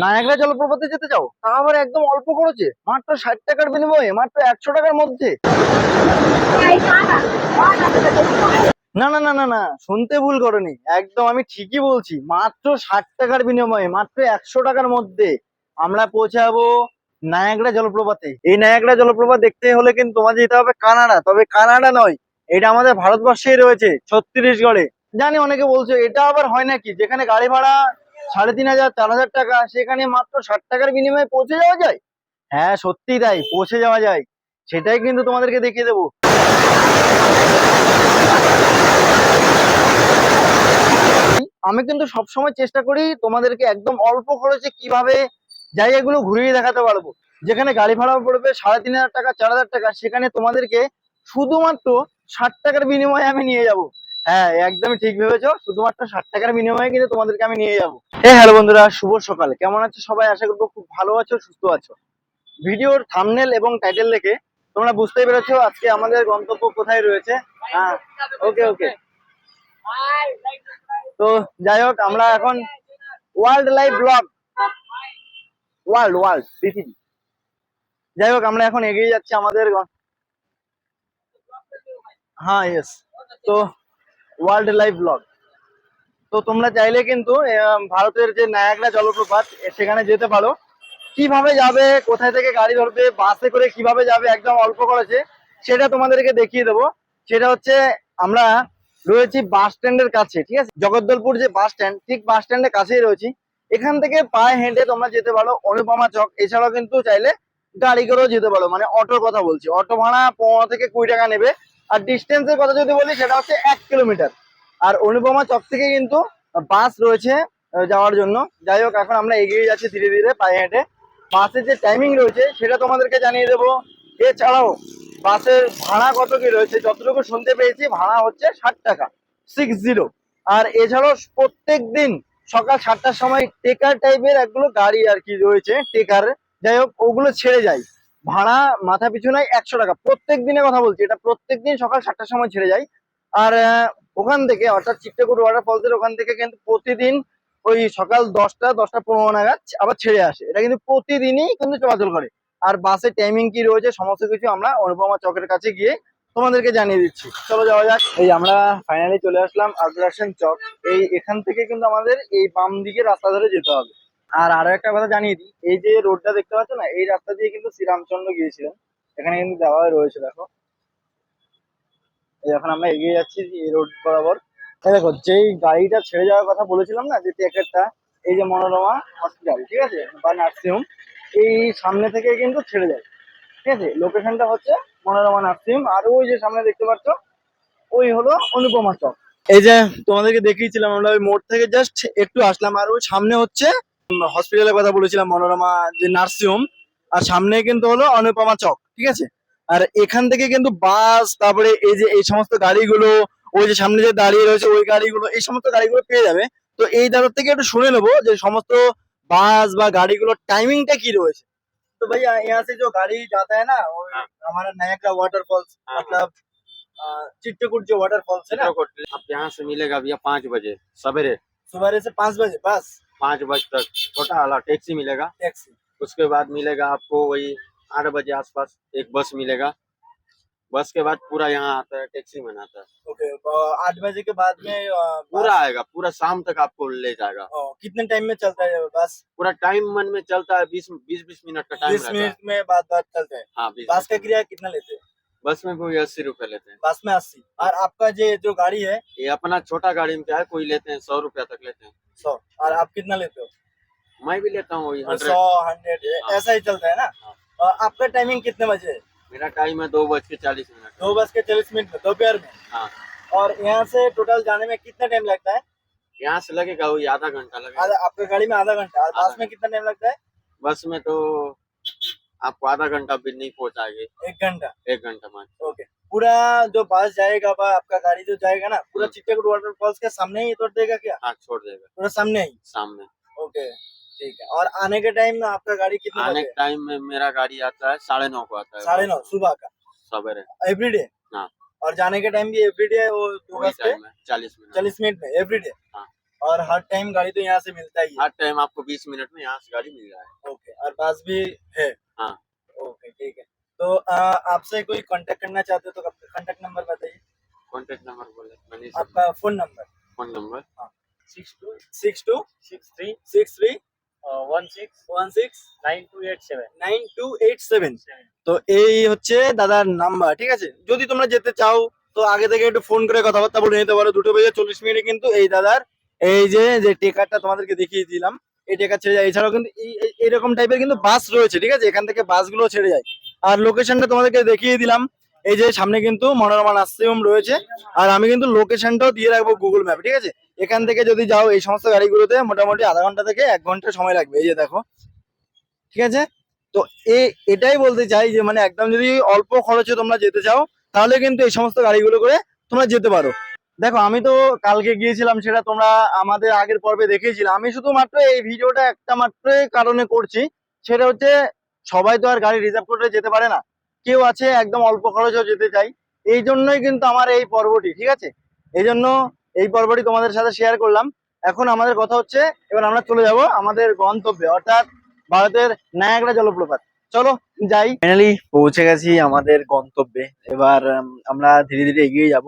Niagara জলপ্রপাতে যেতে চাও তা আবার একদম অল্প খরচে। মাত্র ষাট টাকার বিনিময়ে, মাত্র একশো টাকার মধ্যে। না না না না না, শুনতে ভুল করনি। একদম আমি ঠিকই বলছি, মাত্র ষাট টাকার বিনিময়ে, মাত্র একশো টাকার মধ্যে আমরা পৌঁছাবো নায়াগ্রা জলপ্রপাতে। এই নায়াগ্রা জলপ্রপাত দেখতে হলে কিন্তু তোমার যেতে হবে কানাডা, তবে কানাডা নয়, এটা আমাদের ভারতবর্ষেই রয়েছে, ছত্তিশগড়ে। জানি অনেকে বলছো, এটা আবার হয় নাকি? যেখানে গাড়ি ভাড়া সাড়ে তিন হাজার, চার হাজার টাকা, সেখানে মাত্র ষাট টাকার বিনিময়ে পৌঁছে যাওয়া যায়? হ্যাঁ সত্যি তাই, পৌঁছে যাওয়া যায়। সেটাই কিন্তু তোমাদেরকে দেখিয়ে দেবো। আমি কিন্তু সবসময় চেষ্টা করি তোমাদেরকে একদম অল্প খরচে কীভাবে জায়গাগুলো ঘুরিয়ে দেখাতে পারব। যেখানে গাড়ি ভাড়া পড়বে, সাড়ে তিন হাজার টাকা, চার হাজার টাকা, সেখানে তোমাদেরকে শুধুমাত্র ষাট টাকার বিনিময়ে আমি নিয়ে যাব। হ্যাঁ একদমই ঠিক ভেবেছো। শুধুমাত্র ষাট টাকার বিনিময়ে কিন্তু তোমাদেরকে আমি নিয়ে যাব। হ্যাঁ হ্যালো বন্ধুরা, শুভ সকাল। কেমন আছো সবাই? আশা করব খুব ভালো আছো, সুস্থ আছো। ভিডিওর থামনেল এবং টাইটেল দেখে তোমরা বুঝতেই পেরেছ আজকে আমাদের গন্তব্য কোথায় রয়েছে। হ্যাঁ ওকে ওকে। তো যাই হোক, আমরা এখন world life blog. World world, পৃথিবী। যাই হোক, আমরা এখন এগিয়ে যাচ্ছি আমাদের হ্যাঁ ইয়েস তো ওয়ার্ল্ড লাইফ ব্লগ তো তোমরা চাইলে কিন্তু ভারতের যে নায়াগ্রা জলপ্রপাত সেখানে যেতে পারো। কীভাবে যাবে, কোথায় থেকে গাড়ি ধরবে, বাসে করে কীভাবে যাবে, একদম অল্প খরচে, সেটা তোমাদেরকে দেখিয়ে দেবো। সেটা হচ্ছে, আমরা রয়েছি বাস স্ট্যান্ডের কাছে, ঠিক আছে? জগদ্দলপুর যে বাস স্ট্যান্ড, ঠিক বাস স্ট্যান্ডের কাছেই রয়েছি। এখান থেকে পায়ে হেঁটে তোমরা যেতে পারো, অনুপমা চক। এছাড়াও কিন্তু চাইলে গাড়ি করেও যেতে পারো মানে অটোর কথা বলছি। অটো ভাড়া পনেরো থেকে কুড়ি টাকা নেবে। আর ডিস্টেন্সের কথা যদি বলি, সেটা হচ্ছে এক কিলোমিটার আর অনুপমা চক থেকে কিন্তু বাস রয়েছে যাওয়ার জন্য। যাই হোক, এখন আমরা এগিয়ে যাচ্ছি ধীরে ধীরে পায়ে হেঁটে। বাসের যে টাইমিং রয়েছে, সেটা তোমাদেরকে জানিয়ে দেবো। এছাড়াও বাসের ভাড়া কত কি রয়েছে? যতটুকু শুনতে পেয়েছি, ভাড়া হচ্ছে ষাট টাকা সিক্স জিরো আর এছাড়াও, প্রত্যেক দিন সকাল সাতটার সময় টেকার টাইপের একগুলো গাড়ি আর কি রয়েছে টেকার যাই হোক, ওগুলো ছেড়ে যায় ভাড়া মাথা পিছু নাই একশো টাকা। প্রত্যেক দিনের কথা বলছি, এটা প্রত্যেক দিন সকাল সাতটার সময় ছেড়ে যায় আর ওখান থেকে অর্থাৎ চিত্তকুট ওয়াটারফলসের ওখান থেকে কিন্তু প্রতিদিন ওই সকাল দশটা দশটা পনেরো নাগাদ আবার ছেড়ে আসে। এটা কিন্তু প্রতিদিনই কিন্তু চলাচল করে। আর বাসের টাইমিং কি রয়েছে সমস্ত কিছু আমরা অনুপমা চকের কাছে গিয়ে তোমাদেরকে জানিয়ে দিচ্ছি। চলো যাওয়া যাক। এই আমরা ফাইনালি চলে আসলাম আগ্রাসন চক। এই এখান থেকে কিন্তু আমাদের এই বাম দিকে রাস্তা ধরে যেতে হবে। আর আরও একটা কথা জানিয়ে দিই, এই যে রোডটা দেখতে পাচ্ছ না, এই রাস্তা দিয়ে কিন্তু শ্রীরামচন্দ্র গিয়েছিলেন। এখানে কিন্তু দেওয়া রয়েছে, দেখো। এখন আমরা এগিয়ে যাচ্ছি এই রোড বরাবর। দেখো, যেই গাড়িটা ছেড়ে যাওয়ার কথা বলেছিলাম না, যে ট্যাকেরটা এই যে মনোরমা হসপিটাল ঠিক আছে? বা নার্সিংহোম এই সামনে থেকে কিন্তু ছেড়ে যায়। ঠিক আছে? লোকেশনটা হচ্ছে মনোরমা নার্সিংহোম আর ওই যে সামনে দেখতে পাচ্ছ, ওই হলো অনুপমা চক। এই যে তোমাদেরকে দেখিয়েছিলাম, আমরা ওই মোড় থেকে জাস্ট একটু আসলাম, আর ওই সামনে হচ্ছে হসপিটালের কথা বলেছিলাম মনোরমা যে নার্সিংহোম আর সামনে কিন্তু হলো অনুপমা চক ঠিক আছে আর এখান থেকে কিন্তু বাস তারপরে এই যে এই সমস্ত গাড়িগুলো ওই যে সামনে যে দাঁড়িয়ে রয়েছে ওই গাড়িগুলো এই সমস্ত গাড়িগুলো পেয়ে যাবে তো এই দাদার থেকে একটু শুনে নেবো যে সমস্ত বাস বা গাড়িগুলোর টাইমিংটা কি রয়েছে तो भैया यहाँ से जो गाड़ी जाता है ना वो हाँ। हमारा नया वाटरफॉल्स हाँ। मतलब अ, चिट्टकूट जो वाटरफॉल्स है ना चित्रकूट आप यहाँ से मिलेगा भैया पाँच बजे सवेरे सुबह से पाँच बजे बस पाँच बजे तक छोटा वाला टैक्सी मिलेगा। टैक्सी। उसके बाद मिलेगा आपको वही आठ बजे आसपास एक बस मिलेगा। बस के बाद पूरा यहाँ आता है टैक्सी में आता है। ओके आठ बजे के बाद में पूरा आएगा पूरा शाम तक आपको ले जाएगा। कितने टाइम में चलता है बस? पूरा टाइम मन में चलता है बीस बीस बीस मिनट का टाइम बीस मिनट में बाद बाद चलता है। हाँ बीस बस का किराया कितना लेते हैं? बस में कोई अस्सी रुपए लेते हैं। बस में अस्सी। और आपका जो जो गाड़ी है? ये अपना छोटा गाड़ी में क्या है कोई लेते हैं सौ रुपया तक लेते हैं। सौ। और आप कितना लेते हो? मैं भी लेता हूँ वही सौ हंड्रेड हाँ। ऐसा ही चलता है ना? हाँ। और आपका टाइमिंग कितने बजे है? मेरा टाइम है दो बज के चालीस मिनट। दो बज के चालीस मिनट में दोपहर में? हाँ। और यहाँ से टोटल जाने में कितना टाइम लगता है? यहाँ से लगेगा वही आधा घंटा लगेगा। आपका गाड़ी में आधा घंटा। बस में कितना टाइम लगता है? बस में तो आपको आधा घंटा भी नहीं पहुंचाएँगे। एक घंटा। एक घंटा में। ओके। पूरा जो बस जाएगा बा आपका गाड़ी जो जाएगा ना पूरा हम्म। चिट्टकूट वाटरफॉल्स के सामने ही तोड़ देगा क्या? हाँ छोड़ देगा। पूरा सामने ही? सामने। ओके ठीक है। और आने के टाइम में आपका गाड़ी कितने आने के टाइम में मेरा गाड़ी आता है साढ़े नौ को आता है। साढ़े नौ सुबह का? सवेरे। एवरीडे हाँ। और जाने के टाइम भी एवरीडे वो है चालीस मिनट। चालीस मिनट में एवरीडे हाँ। और हर टाइम गाड़ी तो यहाँ से मिलता ही है? हर टाइम आपको बीस मिनट में यहाँ से गाड़ी मिल है ओके और बस भी है हाँ? है। तो आ, आपसे कोई कांटेक्ट करना चाहते हो तो कांटेक्ट नंबर बताइए कॉन्टेक्ट नंबर बोले मैंने आपका phone number phone number six two six two six three six three one six one six nine two eight seven nine two eight seven তো এই হচ্ছে দাদার নাম্বার ঠিক আছে যদি তোমরা যেতে চাও তো আগে থেকে একটু ফোন করে কথাবার্তা বলে নিতে পারো দুটো বেজে চল্লিশ মিনিটে কিন্তু এই দাদার এই যে যে টেকারটা তোমাদেরকে দেখিয়ে দিলাম এই টেকার ছেড়ে যায় এছাড়াও কিন্তু এই- এই- এইরকম টাইপের কিন্তু বাস রয়েছে ঠিক আছে এখান থেকে বাসগুলো ছেড়ে যায় আর লোকেশনটা তোমাদেরকে দেখিয়ে দিলাম। এই যে সামনে কিন্তু মনোরমা নার্সিংহোম রয়েছে। আর আমি কিন্তু লোকেশনটাও দিয়ে রাখব গুগল ম্যাপ ঠিক আছে? এখান থেকে যদি যাও এই সমস্ত গাড়িগুলোতে মোটামুটি আধা ঘণ্টা থেকে এক ঘণ্টা সময় লাগবে, এই যে দেখো। ঠিক আছে? তো এ, এটাই বলতে চাই যে মানে একদম যদি অল্প খরচে তোমরা যেতে চাও, তাহলে কিন্তু এই সমস্ত গাড়িগুলো করে তোমরা যেতে পারো। দেখো, আমি তো কালকে গিয়েছিলাম, সেটা তোমরা আমাদের আগের পর্বে দেখেছিলে আমি শুধুমাত্র এই ভিডিওটা একটা মাত্র কারণে করছি। সেটা হচ্ছে সবাই তো আর গাড়ি রিজার্ভ করে যেতে পারে না। কেউ আছে, একদম অল্প খরচেও যেতে চাই। এই জন্যই কিন্তু আমার এই পর্বটি, ঠিক আছে? এই জন্য এই পর্বটি তোমাদের সাথে শেয়ার করলাম। এখন আমাদের কথা হচ্ছে, এবার আমরা চলে যাব আমাদের গন্তব্যে, অর্থাৎ ভারতের নায়াগড়া জলপ্রপাত। চলো, যাই। ফাইনালি পৌঁছে গেছি আমাদের গন্তব্যে। এবার আমরা ধীরে ধীরে এগিয়ে যাব।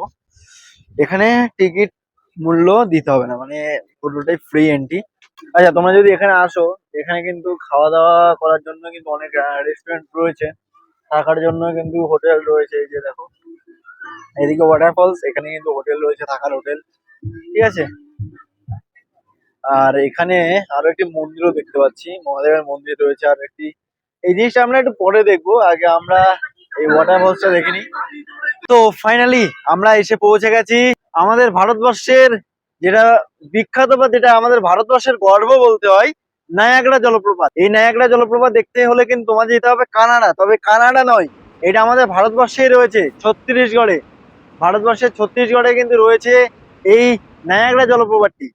এখানে টিকিট মূল্য দিতে হবে না মানে পুরোটাই ফ্রি এন্ট্রি আচ্ছা তোমরা যদি এখানে আসো, এখানে কিন্তু খাওয়া দাওয়া করার জন্য কিন্তু অনেক রেস্টুরেন্ট রয়েছে। থাকার জন্য কিন্তু হোটেল রয়েছে, এই যে দেখো। এদিকে ওয়াটারফলস এখানে কিন্তু হোটেল রয়েছে, থাকার হোটেল ঠিক আছে? আর এখানে আরও একটি মন্দিরও দেখতে পাচ্ছি, মহাদেবের মন্দির রয়েছে আর একটি। এই জিনিসটা আমরা একটু পরে দেখব, আগে আমরা এই ওয়াটারফলসটা দেখে নিই। তো ফাইনালি আমরা এসে পৌঁছে গেছি আমাদের ভারতবর্ষের যেটা বিখ্যাত বা যেটা আমাদের ভারতবর্ষের গর্ব বলতে হয়, নায়াগ্রা জলপ্রপাত। এই নায়াগ্রা জলপ্রপাত দেখতে হলে কিন্তু তোমার যেতে হবে কানাডা। তবে কানাডা নয়, এটা আমাদের ভারতবর্ষেই রয়েছে, ছত্তিশগড়ে। ভারতবর্ষের ছত্তিশগড়ে কিন্তু রয়েছে এই নায়াগ্রা জলপ্রপাতটি।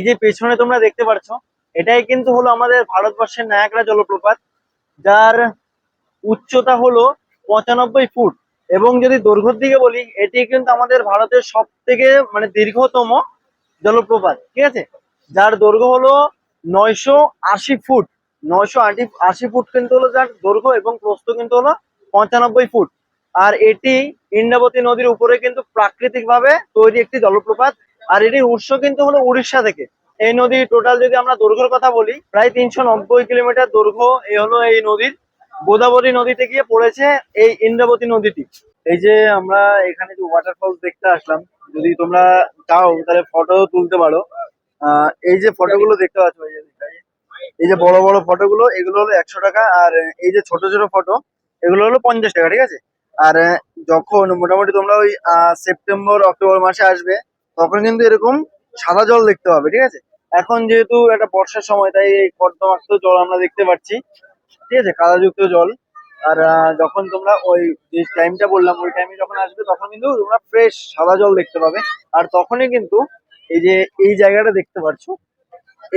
এই যে পেছনে তোমরা দেখতে পাচ্ছ এটাই কিন্তু হলো আমাদের ভারতবর্ষের নায়াগ্রা জলপ্রপাত, যার উচ্চতা হলো পঁচানব্বই ফুট। এবং যদি দৈর্ঘ্যর দিকে বলি, এটি কিন্তু আমাদের ভারতের সব থেকে মানে দীর্ঘতম জলপ্রপাত, ঠিক আছে? যার দৈর্ঘ্য হলো নয়শো আশি ফুট। নয়শো আশি আশি ফুট কিন্তু হলো যার দৈর্ঘ্য এবং প্রস্থ কিন্তু হলো পঁচানব্বই ফুট। আর এটি ইন্দ্রাবতী নদীর উপরে কিন্তু প্রাকৃতিক ভাবে তৈরি একটি জলপ্রপাত। আর এটির উৎস কিন্তু হলো উড়িষ্যা থেকে। এই নদীর টোটাল যদি আমরা দৈর্ঘ্যের কথা বলি, প্রায় তিনশো নব্বই কিলোমিটার দৈর্ঘ্য এই হলো এই নদীর। গোদাবরী নদীতে গিয়ে পড়েছে এই ইন্দ্রাবতী নদীটি। এই যে আমরা এখানে যে ওয়াটারফলস দেখতে আসলাম, যদি তোমরা চাও তাহলে ফটো তুলতে পারো। এই যে ফটোগুলো দেখতে পাচ্ছ, এই যে বড় বড় ফটোগুলো এগুলো হলো একশো টাকা, আর এই যে ছোট ছোট ফটো এগুলো হলো পঞ্চাশ টাকা, ঠিক আছে? আর যখন মোটামুটি তোমরা ওই সেপ্টেম্বর অক্টোবর মাসে আসবে তখন কিন্তু এরকম সাদা জল দেখতে পাবে, ঠিক আছে? এখন যেহেতু একটা বর্ষার সময়, তাই এই কর্দমাক্ত জল আমরা দেখতে পাচ্ছি, ঠিক আছে? কাদাযুক্ত জল। আর যখন তোমরা ওই যে টাইমটা বললাম, ওই টাইমে যখন আসবে, তখন কিন্তু তোমরা ফ্রেশ সাদা জল দেখতে পাবে। আর তখনই কিন্তু এই যে, এই জায়গাটা দেখতে পাচ্ছ,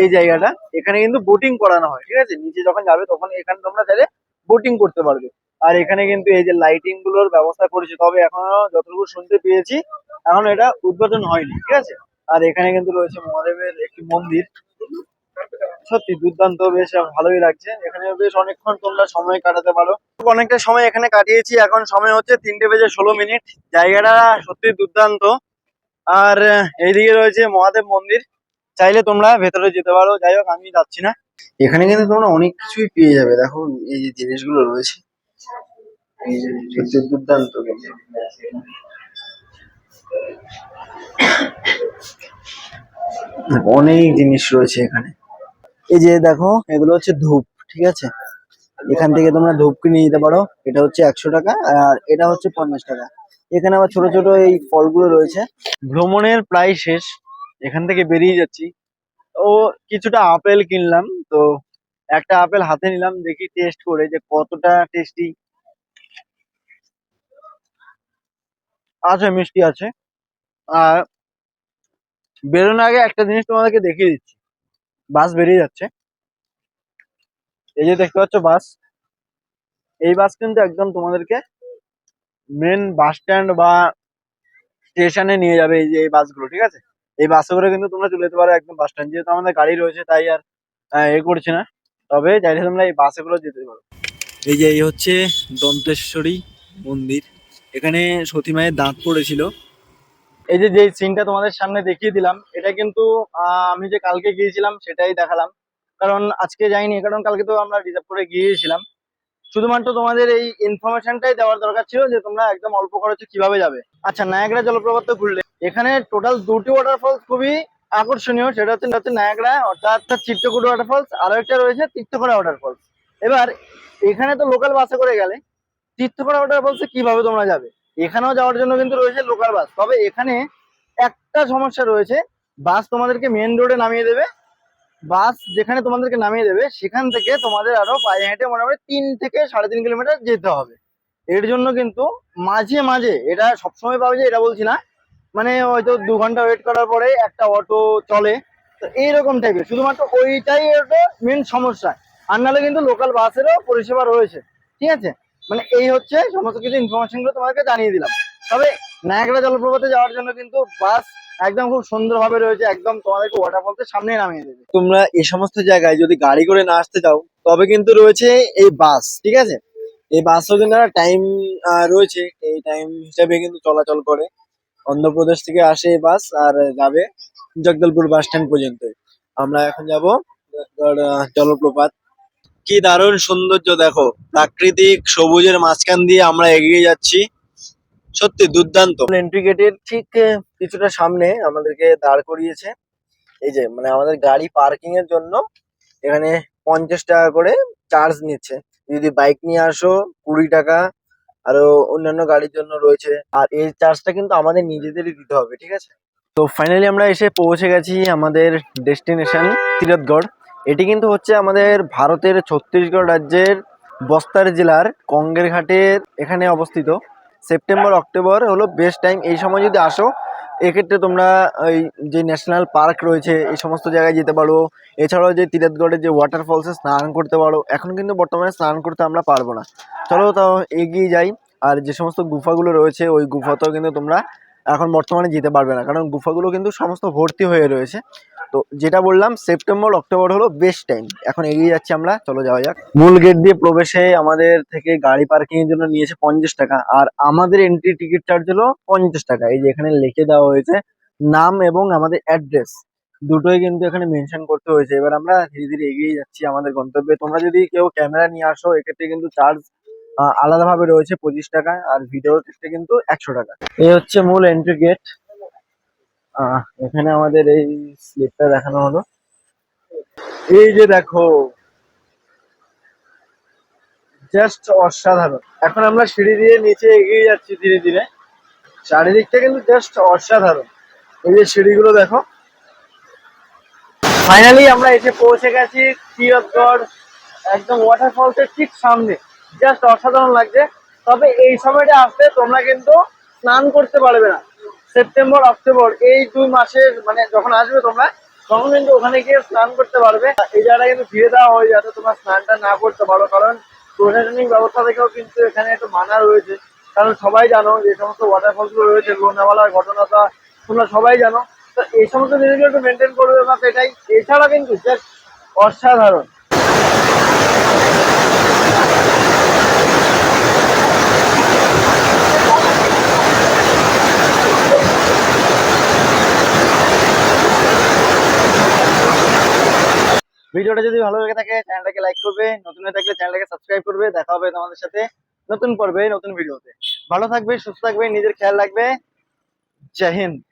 এই জায়গাটা, এখানে কিন্তু বোটিং করানো হয়, ঠিক আছে? নিচে যখন যাবে, তখন এখানে তোমরা চাইলে বোটিং করতে পারবে। আর এখানে কিন্তু এই যে লাইটিংগুলোর ব্যবস্থা করেছে, তবে এখনও যতটুকু শুনতে পেয়েছি, এখন এটা উদ্বোধন হয়নি, ঠিক আছে? আর এখানে কিন্তু রয়েছে মহাদেবের একটি মন্দির। সত্যি দুর্দান্ত, বেশ ভালোই লাগছে। এখানে বেশ অনেকক্ষণ তোমরা সময় কাটাতে পারো। অনেকটা সময় এখানে কাটিয়েছি, এখন সময় হচ্ছে তিনটে বেজে ষোলো মিনিট। জায়গাটা সত্যি দুর্দান্ত। আর এইদিকে রয়েছে মহাদেব মন্দির। চাইলে তোমরা ভেতরে যেতে পারো। যাই হোক, আমি যাচ্ছি না। এখানে কিন্তু তোমরা অনেক কিছুই পেয়ে যাবে। দেখো, এই যে জিনিসগুলো রয়েছে। সত্যি দুর্দান্ত কিন্তু অনেক জিনিস রয়েছে এখানে। এই যে দেখো, এগুলো হচ্ছে ধূপ, ঠিক আছে? এখান থেকে তোমরা ধূপ কিনে নিতে পারো। এটা হচ্ছে একশো টাকা আর এটা হচ্ছে পঞ্চাশ টাকা। এখানে আবার ছোট ছোট এই ফলগুলো রয়েছে। ভ্রমণের প্রায় শেষ। এখান থেকে বেরিয়ে যাচ্ছি। ও, কিছুটা আপেল কিনলাম, তো একটা আপেল হাতে নিলাম, দেখি টেস্ট করে যে কতটা টেস্টি আছে, মিষ্টি আছে। আর বেরোনোর আগে একটা জিনিস তোমাদেরকে দেখিয়ে দিচ্ছি। বাস বেরিয়ে যাচ্ছে। এই যে দেখতে পাচ্ছ বাস। এই বাস কিন্তু একদম তোমাদেরকে মেন বাস স্ট্যান্ড বা স্টেশনে নিয়ে যাবে এই যে এই বাসগুলো, ঠিক আছে? এই বাসে করে কিন্তু তোমরা চলে যেতে পারো একদম বাস স্ট্যান্ড যেহেতু আমাদের গাড়ি রয়েছে, তাই আর এ করছি না। তবে চাইলে তোমরা এই বাসে করে যেতে পারো। এই যে এই হচ্ছে দন্তেশ্বরী মন্দির। এখানে সতী মায়ের দাঁত পড়েছিল। এই যে যে সিনটা তোমাদের সামনে দেখিয়ে দিলাম, এটা কিন্তু আমি যে কালকে গিয়েছিলাম সেটাই দেখালাম। কারণ আজকে যাইনি, কারণ কালকে তো আমরা রিজার্ভ করে গিয়েছিলাম। শুধুমাত্র তোমাদের এই ইনফরমেশনটাই দেওয়ার দরকার ছিল যে তোমরা একদম অল্প খরচে কীভাবে যাবে। আচ্ছা নায়াগড়া জলপ্রপাত তো ঘুরলে। এখানে টোটাল দুটি ওয়াটারফলস খুবই আকর্ষণীয়, সেটা হচ্ছে হচ্ছে নায়াগ্রা অর্থাৎ চিত্রকূট ওয়াটারফলস আরও একটা রয়েছে তীর্থকড়া ওয়াটারফলস এবার, এখানে তো লোকাল বাসে করে গেলে তীর্থকড়া বলছে কীভাবে তোমরা যাবে। এখানেও যাওয়ার জন্য কিন্তু রয়েছে লোকাল বাস তবে এখানে একটা সমস্যা রয়েছে। বাস তোমাদেরকে মেন রোডে নামিয়ে দেবে। বাস যেখানে তোমাদেরকে নামিয়ে দেবে, সেখান থেকে তোমাদের আরও পায়ে হেঁটে মোটামুটি তিন থেকে সাড়ে তিন কিলোমিটার যেতে হবে। এর জন্য কিন্তু মাঝে মাঝে, এটা সবসময় পাবে যে এটা বলছি না। মানে হয়তো দু ঘণ্টা ওয়েট করার পরে একটা অটো চলে। তো এইরকম টাইপের শুধুমাত্র ওইটাই একটা মেন সমস্যা। আর নাহলে কিন্তু লোকাল বাসেরও পরিষেবা রয়েছে। ঠিক আছে? মানে এই হচ্ছে সমস্ত কিছু ইনফরমেশনগুলো তোমাদেরকে জানিয়ে দিলাম। তবে নায়াগড়া জলপ্রপাতে যাওয়ার জন্য কিন্তু বাস একদম খুব সুন্দরভাবে রয়েছে, একদম তোমাদেরকে ওয়াটারফলসের সামনে নামিয়ে দেবে। তোমরা এই সমস্ত জায়গায় যদি গাড়ি করে না আসতে চাও, তবে কিন্তু রয়েছে এই বাস ঠিক আছে? এই বাসও কিন্তু একটা টাইম রয়েছে। এই টাইম হিসাবে কিন্তু চলাচল করে। অন্ধ্রপ্রদেশ থেকে আসে এই বাস আর যাবে জগদলপুর বাস স্ট্যান্ড পর্যন্ত আমরা এখন যাব জলপ্রপাত। কি দারুণ সৌন্দর্য দেখো। প্রাকৃতিক সবুজের মাঝখান দিয়ে আমরা এগিয়ে যাচ্ছি। সত্যি দুর্দান্ত। এন্ট্রি গেটের ঠিক কিছুটা সামনে আমাদেরকে দাঁড় করিয়েছে। এই যে মানে আমাদের গাড়ি পার্কিং এর জন্য এখানে পঞ্চাশ টাকা করে চার্জ নিচ্ছে। যদি বাইক নিয়ে আসো, কুড়ি টাকা, আরও অন্যান্য গাড়ির জন্য রয়েছে। আর এই চার্জটা কিন্তু আমাদের নিজেদেরই দিতে হবে, ঠিক আছে? তো ফাইনালি আমরা এসে পৌঁছে গেছি আমাদের ডেস্টিনেশন তিরথগড়। এটি কিন্তু হচ্ছে আমাদের ভারতের ছত্তিশগড় রাজ্যের বস্তার জেলার কঙ্গের ঘাটের এখানে অবস্থিত। সেপ্টেম্বর, অক্টোবর হলো বেস্ট টাইম এই সময় যদি আসো, এক্ষেত্রে তোমরা ওই যে ন্যাশনাল পার্ক রয়েছে, এই সমস্ত জায়গায় যেতে পারো। এছাড়াও যে তিরথগড়ের যে ওয়াটারফলসে স্নান করতে পারো। এখন কিন্তু বর্তমানে স্নান করতে আমরা পারব না। চলো তাও এগিয়ে যাই। আর যে সমস্ত গুফাগুলো রয়েছে, ওই গুফাতেও কিন্তু তোমরা এখন বর্তমানে যেতে পারবে না। কারণ গুফাগুলো কিন্তু সমস্ত ভর্তি হয়ে রয়েছে। তো যেটা বললাম, সেপ্টেম্বর, অক্টোবর হলো বেস্ট টাইম এখন এগিয়ে যাচ্ছি আমরা, চলো যাওয়া যাক। মূল গেট দিয়ে প্রবেশে আমাদের থেকে গাড়ি পার্কিং এর জন্য নিয়েছে পঞ্চাশ টাকা। আর আমাদের এন্ট্রি টিকিট চার্জ হলো পঞ্চাশ টাকা। এই যে এখানে লিখে দেওয়া হয়েছে নাম এবং আমাদের অ্যাড্রেস দুটোই কিন্তু এখানে মেনশন করতে হয়েছে। এবার আমরা ধীরে ধীরে এগিয়ে যাচ্ছি আমাদের গন্তব্যে। তোমরা যদি কেউ ক্যামেরা নিয়ে আসো, এক্ষেত্রে কিন্তু চার্জ আলাদাভাবে রয়েছে পঁচিশ টাকা আর ভিডিও ক্ষেত্রে কিন্তু একশো টাকা এই হচ্ছে মূল এন্ট্রি গেট এখানে আমাদের এই স্লিপটা দেখানো হলো। এই যে দেখো জাস্ট অসাধারণ। এখন আমরা সিঁড়ি দিয়ে নিচে এগিয়ে যাচ্ছি ধীরে ধীরে। চারিদিকটা কিন্তু জাস্ট অসাধারণ। এই যে সিঁড়িগুলো দেখো। ফাইনালি আমরা এসে পৌঁছে গেছি তিরথগড়, একদম ওয়াটারফলস এর ঠিক সামনে। জাস্ট অসাধারণ লাগছে। তবে এই সময়টা আসলে তোমরা কিন্তু স্নান করতে পারবে না। সেপ্টেম্বর অক্টোবর এই দুই মাসের মানে যখন আসবে তোমরা, তখন কিন্তু ওখানে গিয়ে স্নান করতে পারবে। এই জায়গাটা কিন্তু ঘিরে দেওয়া হয়ে যাতে তোমরা স্নানটা না করতে পারো। কারণ প্রশাসনিক ব্যবস্থা থেকেও কিন্তু এখানে একটু মানা রয়েছে। কারণ সবাই জানো যে সমস্ত ওয়াটারফলসগুলো রয়েছে লোনাওয়ালার ঘটনাটা তোমরা সবাই জানো। তো এই সমস্ত জিনিসগুলো একটু মেনটেন করবে বা সেটাই এছাড়া কিন্তু just অসাধারণ। ভিডিওটা যদি ভালো লেগে থাকে, চ্যানেলটাকে লাইক করবে, নতুন হয়ে থাকলে চ্যানেলটাকে সাবস্ক্রাইব করবে, দেখা হবে তোমাদের সাথে নতুন পর্বে, নতুন ভিডিওতে। ভালো থাকবে, সুস্থ থাকবে, নিজের খেয়াল রাখবে। জয় হিন্দ।